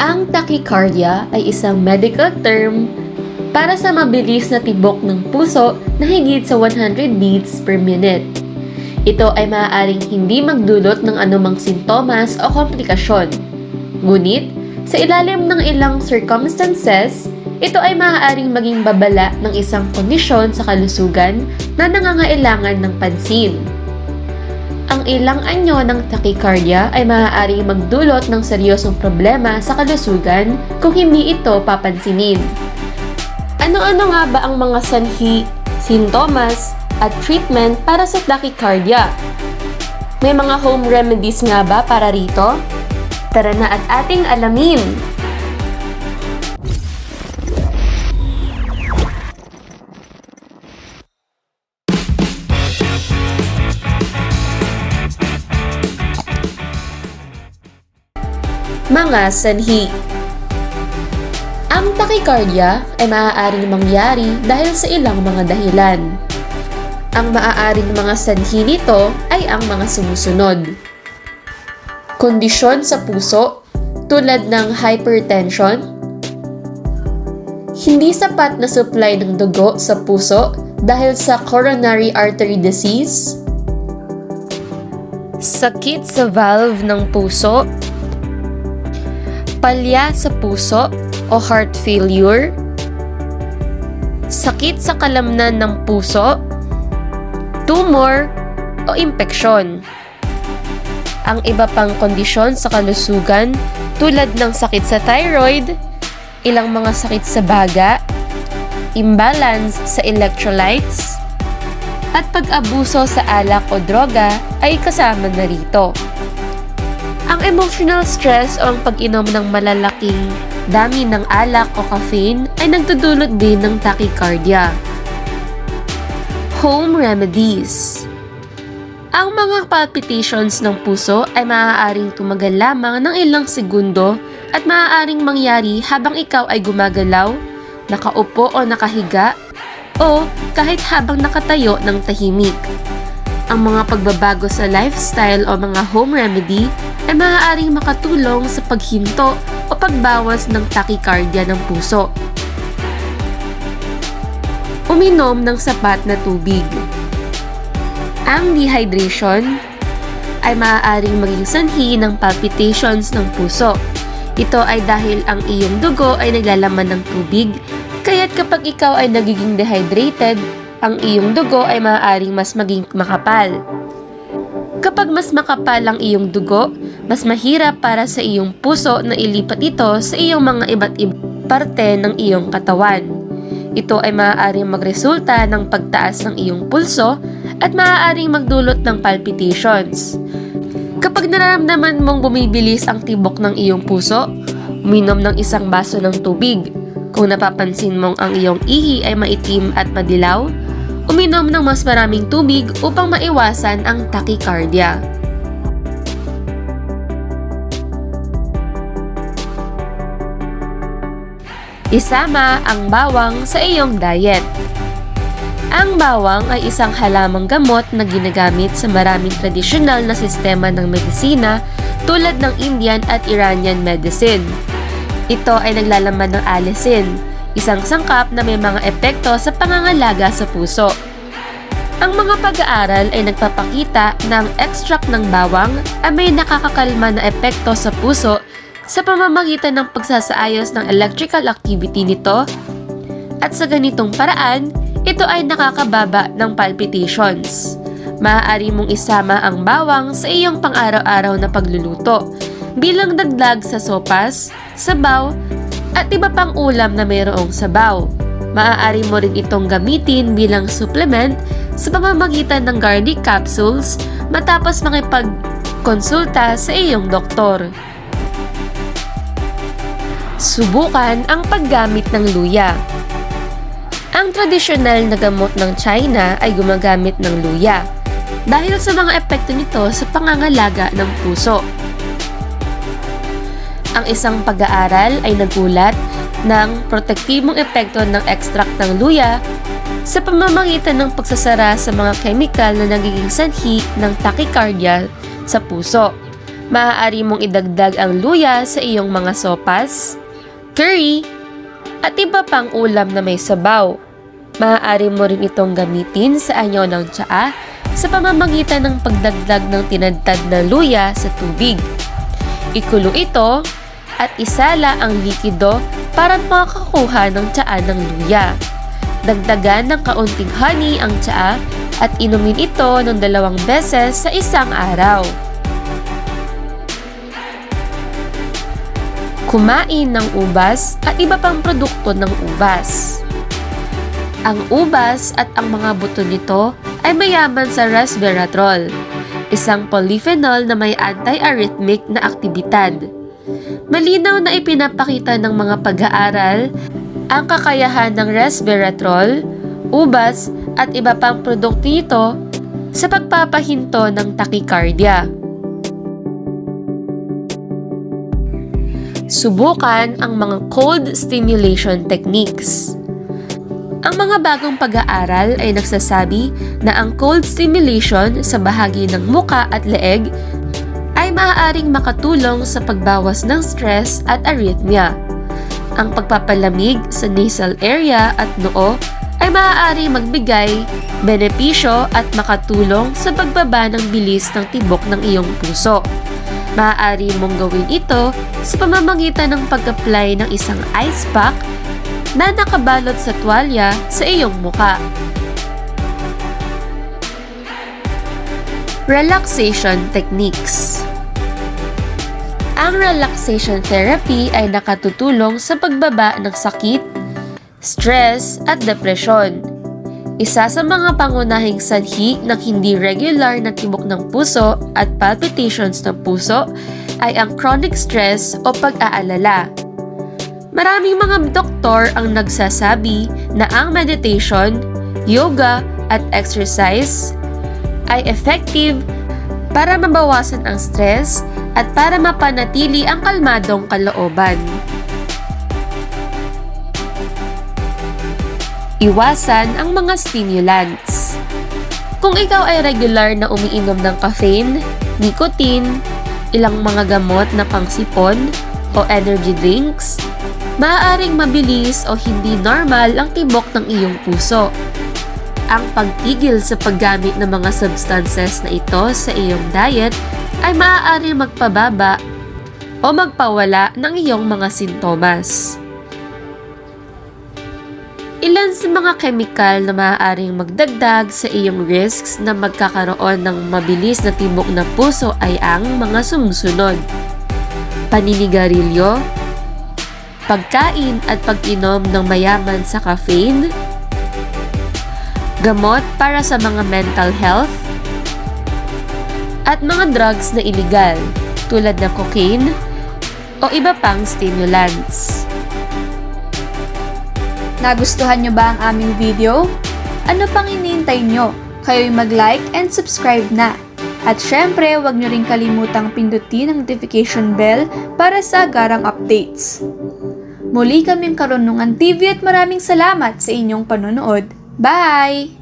Ang tachycardia ay isang medical term para sa mabilis na tibok ng puso na higit sa 100 beats per minute. Ito ay maaaring hindi magdulot ng anumang sintomas o komplikasyon. Ngunit, sa ilalim ng ilang circumstances, ito ay maaaring maging babala ng isang kondisyon sa kalusugan na nangangailangan ng pansin. Ang ilang anyo ng tachycardia ay maaaring magdulot ng seryosong problema sa kalusugan kung hindi ito papansinin. Ano-ano nga ba ang mga sanhi, sintomas, at treatment para sa tachycardia? May mga home remedies nga ba para rito? Tara na at ating alamin! Mga sanhi Ang tachycardia ay maaaring mangyari dahil sa ilang mga dahilan. Ang maaaring mga sanhi nito ay ang mga sumusunod. Kondisyon sa puso tulad ng hypertension, hindi sapat na supply ng dugo sa puso dahil sa coronary artery disease, sakit sa valve ng puso, palya sa puso o heart failure, sakit sa kalamnan ng puso, tumor o impeksyon. Ang iba pang kondisyon sa kalusugan tulad ng sakit sa thyroid, ilang mga sakit sa baga, imbalance sa electrolytes, at pag-abuso sa alak o droga ay kasama na rito. Ang emotional stress o ang pag-inom ng malalaking dami ng alak o caffeine ay nagdudulot din ng tachycardia. Home remedies Ang mga palpitations ng puso ay maaaring tumagal lamang ng ilang segundo at maaaring mangyari habang ikaw ay gumagalaw, nakaupo o nakahiga, o kahit habang nakatayo ng tahimik. Ang mga pagbabago sa lifestyle o mga home remedy ay maaaring makatulong sa paghinto o pagbawas ng tachycardia ng puso. Uminom ng sapat na tubig. Ang dehydration ay maaaring maging sanhi ng palpitations ng puso. Ito ay dahil ang iyong dugo ay naglalaman ng tubig, kaya't kapag ikaw ay nagiging dehydrated, ang iyong dugo ay maaaring mas maging makapal. Kapag mas makapal ang iyong dugo, mas mahirap para sa iyong puso na ilipat ito sa iyong mga iba't ibang parte ng iyong katawan. Ito ay maaaring magresulta ng pagtaas ng iyong pulso at maaaring magdulot ng palpitations. Kapag nararamdaman mong bumibilis ang tibok ng iyong puso, uminom ng isang baso ng tubig. Kung napapansin mong ang iyong ihi ay maitim at madilaw, uminom ng mas maraming tubig upang maiwasan ang tachycardia. Isama ang bawang sa iyong diet. Ang bawang ay isang halamang gamot na ginagamit sa maraming tradisyonal na sistema ng medisina tulad ng Indian at Iranian medicine. Ito ay naglalaman ng alisin, isang sangkap na may mga epekto sa pangangalaga sa puso. Ang mga pag-aaral ay nagpapakita na ang extract ng bawang ay may nakakakalma na epekto sa puso sa pamamagitan ng pagsasaayos ng electrical activity nito at sa ganitong paraan, ito ay nakakababa ng palpitations. Maaari mong isama ang bawang sa iyong pang-araw-araw na pagluluto bilang dagdag sa sopas, sabaw, at iba pang ulam na mayroong sabaw. Maaari mo rin itong gamitin bilang supplement sa pamamagitan ng garlic capsules matapos makipagkonsulta sa iyong doktor. Subukan ang paggamit ng luya. Ang tradisyonal na gamot ng China ay gumagamit ng luya dahil sa mga epekto nito sa pangangalaga ng puso. Ang isang pag-aaral ay nagulat ng protektibong epekto ng extract ng luya sa pamamagitan ng pagsasara sa mga chemical na nagiging sanhi ng tachycardia sa puso. Maaari mong idagdag ang luya sa iyong mga sopas, curry, at iba pang ulam na may sabaw. Maaari mo rin itong gamitin sa anyo ng tsaa sa pamamagitan ng pagdagdag ng tinadtad na luya sa tubig. Ikulo ito at isala ang likido para makakuha ng tsaa ng luya. Dagdagan ng kaunting honey ang tsaa at inumin ito ng dalawang beses sa isang araw. Kumain ng ubas at iba pang produkto ng ubas. Ang ubas at ang mga buto nito ay mayaman sa resveratrol, isang polyphenol na may anti-arrhythmic na aktibidad. Malinaw na ipinapakita ng mga pag-aaral ang kakayahan ng resveratrol, ubas at iba pang produkto nito sa pagpapahinto ng tachycardia. Subukan ang mga cold stimulation techniques. Ang mga bagong pag-aaral ay nagsasabi na ang cold stimulation sa bahagi ng muka at leeg ay maaaring makatulong sa pagbawas ng stress at arrhythmia. Ang pagpapalamig sa nasal area at noo ay maaari magbigay benepisyo at makatulong sa pagbaba ng bilis ng tibok ng iyong puso. Maaari mong gawin ito sa pamamagitan ng pag-apply ng isang ice pack na nakabalot sa tuwalya sa iyong muka. Relaxation Techniques Ang relaxation therapy ay nakatutulong sa pagbaba ng sakit, stress at depresyon. Isa sa mga pangunahing sanhi ng hindi regular na tibok ng puso at palpitations ng puso ay ang chronic stress o pag-aalala. Maraming mga doktor ang nagsasabi na ang meditation, yoga at exercise ay effective para mabawasan ang stress at para mapanatili ang kalmadong kalooban. Iwasan ang mga stimulants. Kung ikaw ay regular na umiinom ng caffeine, nicotine, ilang mga gamot na pangsipon o energy drinks, maaaring mabilis o hindi normal ang tibok ng iyong puso. Ang pagtigil sa paggamit ng mga substances na ito sa iyong diet ay maaari magpababa o magpawala ng iyong mga sintomas. Ilan sa mga chemical na maaaring magdagdag sa iyong risks na magkakaroon ng mabilis na tibok na puso ay ang mga sumusunod. Paninigarilyo, pagkain at pag-inom ng mayaman sa caffeine, gamot para sa mga mental health, at mga drugs na illegal tulad ng cocaine o iba pang stimulants. Nagustuhan nyo ba ang aming video? Ano pang hinihintay nyo? Kayo'y mag-like and subscribe na. At syempre, huwag nyo rin kalimutang pindutin ang notification bell para sa agarang updates. Muli kaming Karunungan TV at maraming salamat sa inyong panonood. Bye!